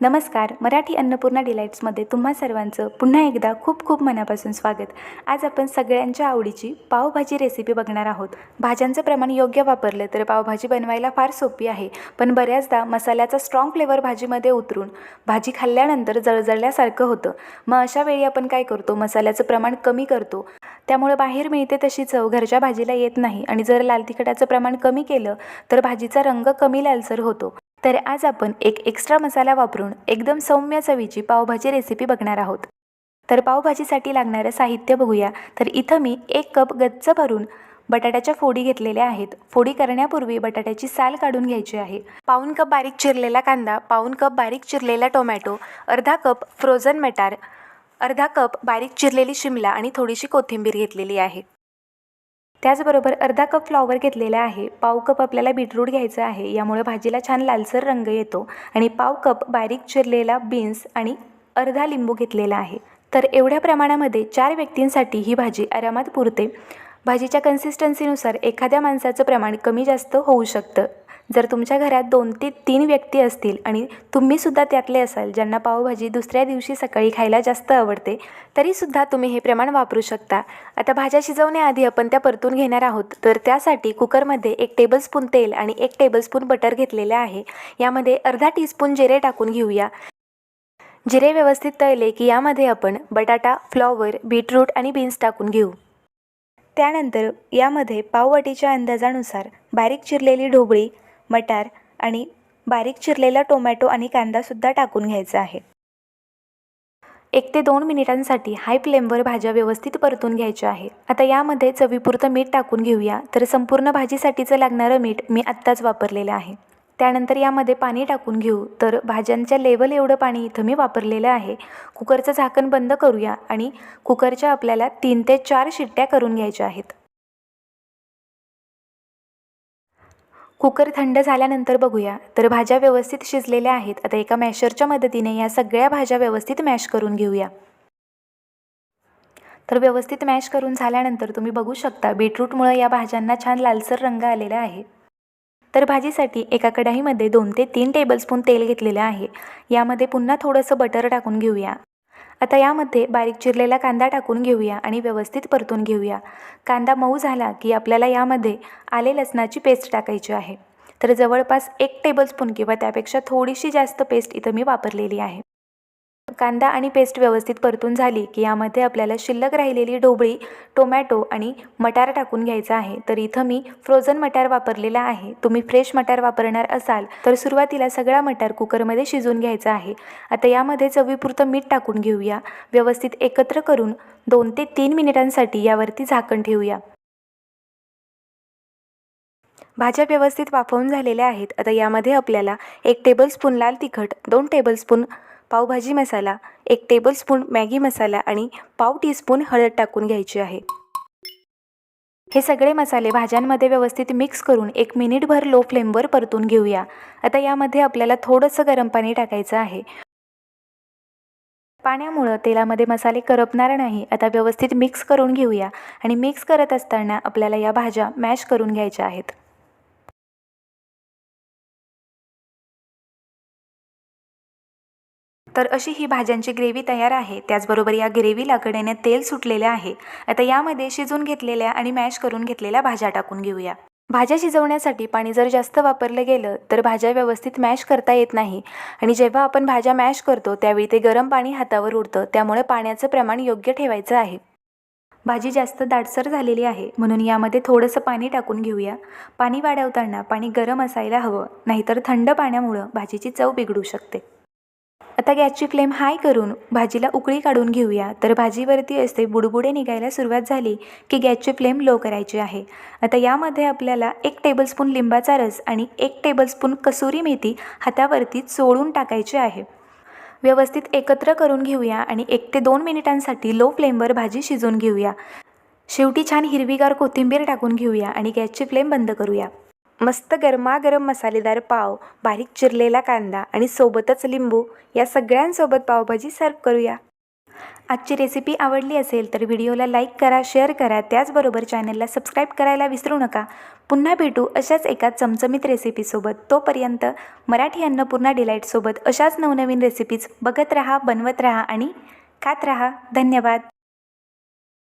नमस्कार मराठी अन्नपूर्णा डिलाईट्समध्ये तुम्हा सर्वांचं पुन्हा एकदा खूप खूप मनापासून स्वागत. आज आपण सगळ्यांच्या आवडीची पावभाजी रेसिपी बघणार आहोत. भाज्यांचं प्रमाण योग्य वापरलं तर पावभाजी बनवायला फार सोपी आहे पण बऱ्याचदा मसाल्याचा स्ट्रॉंग फ्लेवर भाजीमध्ये उतरून भाजी खाल्ल्यानंतर जळजळल्यासारखं होतं. मग अशा वेळी आपण काय करतो? मसाल्याचं प्रमाण कमी करतो. त्यामुळे बाहेर मिळते तशी चव घरच्या भाजीला येत नाही आणि जर लाल तिखटाचं प्रमाण कमी केलं तर भाजीचा रंग कमी लालसर होतो. तर आज आपण एक एक्स्ट्रा मसाला वापरून एकदम सौम्य चवीची पावभाजी रेसिपी बघणार आहोत. तर पावभाजीसाठी लागणारं साहित्य बघूया. तर इथं मी एक कप गच्च भरून बटाट्याच्या फोडी घेतलेल्या आहेत. फोडी करण्यापूर्वी बटाट्याची साल काढून घ्यायची आहे. पाऊन कप बारीक चिरलेला कांदा पाऊन कप बारीक चिरलेला टोमॅटो अर्धा कप फ्रोझन मटार अर्धा कप बारीक चिरलेली शिमला आणि थोडीशी कोथिंबीर घेतलेली आहे. त्याचबरोबर अर्धा कप फ्लॉवर घेतलेला आहे. पाव कप आपल्याला बीटरूट घ्यायचं आहे. यामुळे भाजीला छान लालसर रंग येतो आणि पाव कप बारीक चिरलेला बीन्स आणि अर्धा लिंबू घेतलेला आहे. तर एवढ्या प्रमाणामध्ये चार व्यक्तींसाठी ही भाजी आरामात पुरते. भाजीच्या कन्सिस्टन्सीनुसार एखाद्या माणसाचं प्रमाण कमी जास्त होऊ शकतं. जर तुमच्या घरात दोन ते तीन व्यक्ती असतील आणि तुम्हीसुद्धा त्यातले असाल ज्यांना पावभाजी दुसऱ्या दिवशी सकाळी खायला जास्त आवडते तरीसुद्धा तुम्ही हे प्रमाण वापरू शकता. आता भाज्या शिजवण्याआधी आपण त्या परतून घेणार आहोत. तर त्यासाठी कुकरमध्ये एक टेबलस्पून तेल आणि एक टेबलस्पून बटर घेतलेले आहे. यामध्ये अर्धा टीस्पून जिरे टाकून घेऊया. जिरे व्यवस्थित तळले की यामध्ये आपण बटाटा फ्लॉवर बीटरूट आणि बीन्स टाकून घेऊ. त्यानंतर यामध्ये पाववाटीच्या अंदाजानुसार बारीक चिरलेली ढोबळी मटार आणि बारीक चिरलेला टोमॅटो आणि कांदासुद्धा टाकून घ्यायचा आहे. एक ते दोन मिनिटांसाठी हाय फ्लेमवर भाज्या व्यवस्थित परतून घ्यायच्या आहे. आता यामध्ये चवीपुरतं मीठ टाकून घेऊया. तर संपूर्ण भाजीसाठीचं लागणारं मीठ मी आत्ताच वापरलेलं आहे. त्यानंतर यामध्ये पाणी टाकून घेऊ. तर भाज्यांच्या लेवल एवढं पाणी इथं मी वापरलेलं आहे. कुकरचं झाकण बंद करूया आणि कुकरच्या आपल्याला तीन ते चार शिट्ट्या करून घ्यायच्या आहेत. कुकर थंड झाल्यानंतर बघूया. तर भाज्या व्यवस्थित शिजलेल्या आहेत. आता एका मॅशरच्या मदतीने या सगळ्या भाज्या व्यवस्थित मॅश करून घेऊया. तर व्यवस्थित मॅश करून झाल्यानंतर तुम्ही बघू शकता बीटरूटमुळं या भाज्यांना छान लालसर रंग आलेला आहे. तर भाजीसाठी एका कढाईमध्ये दोन ते तीन टेबलस्पून तेल घेतलेलं आहे. यामध्ये पुन्हा थोडंसं बटर टाकून घेऊया. आता यामध्ये बारीक चिरलेला कांदा टाकून घेऊया आणि व्यवस्थित परतून घेऊया. कांदा मऊ झाला की आपल्याला यामध्ये आले लसणाची पेस्ट टाकायची आहे. तर जवळपास एक टेबलस्पून किंवा त्यापेक्षा थोडीशी जास्त पेस्ट इथं मी वापरलेली आहे. कांदा आणि पेस्ट व्यवस्थित परतून झाली की यामध्ये आपल्याला शिल्लक राहिलेली ढोबळी टोमॅटो आणि मटार टाकून घ्यायचा आहे. तर इथं मी फ्रोझन मटार वापरलेला आहे. तुम्ही फ्रेश मटार वापरणार असाल तर सुरुवातीला सगळा मटार कुकरमध्ये शिजून घ्यायचा आहे. आता यामध्ये चवीपुरतं मीठ टाकून घेऊया. व्यवस्थित एकत्र करून दोन ते तीन मिनिटांसाठी यावरती झाकण ठेवूया. भाज्या व्यवस्थित वाफवून झालेल्या आहेत. आता यामध्ये आपल्याला एक टेबलस्पून लाल तिखट दोन टेबलस्पून पावभाजी मसाला एक टेबलस्पून मॅगी मसाला आणि पाव टीस्पून हळद टाकून घ्यायची आहे. हे सगळे मसाले भाज्यांमध्ये व्यवस्थित मिक्स करून एक मिनिटभर लो फ्लेमवर परतून घेऊया. आता यामध्ये आपल्याला थोडंसं गरम पाणी टाकायचं आहे. पाण्यामुळं तेलामध्ये मसाले करपणार नाही. आता व्यवस्थित मिक्स करून घेऊया आणि मिक्स करत असताना आपल्याला या भाज्या मॅश करून घ्यायच्या आहेत. तर अशी ही भाज्यांची ग्रेव्ही तयार आहे. त्याचबरोबर या ग्रेव्हीला कडेने तेल सुटलेले आहे. आता यामध्ये शिजून घेतलेल्या आणि मॅश करून घेतलेल्या भाज्या टाकून घेऊया. भाज्या शिजवण्यासाठी पाणी जर जास्त वापरलं गेलं तर भाज्या व्यवस्थित मॅश करता येत नाही. आणि जेव्हा आपण भाज्या मॅश करतो त्यावेळी ते गरम पाणी हातावर उडतं. त्यामुळे पाण्याचं प्रमाण योग्य ठेवायचं आहे. भाजी जास्त दाटसर झालेली आहे म्हणून यामध्ये थोडंसं पाणी टाकून घेऊया. पाणी वाढवताना पाणी गरम असायला हवं नाहीतर थंड पाण्यामुळं भाजीची चव बिघडू शकते. आता गॅसची फ्लेम हाय करून भाजीला उकळी काढून घेऊया. तर भाजीवरती असे बुडबुडे निघायला सुरुवात झाली की गॅसची फ्लेम लो करायची आहे. आता यामध्ये आपल्याला एक टेबलस्पून लिंबाचा रस आणि एक टेबलस्पून कसुरी मेथी हातावरती चोळून टाकायची आहे. व्यवस्थित एकत्र करून घेऊया आणि एक ते दोन मिनिटांसाठी लो फ्लेमवर भाजी शिजवून घेऊया. शेवटी छान हिरवीगार कोथिंबीर टाकून घेऊया आणि गॅसची फ्लेम बंद करूया. मस्त गरमागरम मसालेदार पाव बारीक चिरलेला कांदा आणि सोबतच लिंबू या सगळ्यांसोबत पावभाजी सर्व करूया. आजची रेसिपी आवडली असेल तर व्हिडिओला लाईक करा शेअर करा त्याचबरोबर चॅनलला सबस्क्राईब करायला विसरू नका. पुन्हा भेटू अशाच एका चमचमीत रेसिपीसोबत तोपर्यंत मराठी अन्नपूर्णा डिलाईटसोबत अशाच नवनवीन रेसिपीज बघत राहा बनवत राहा आणि खात राहा. धन्यवाद.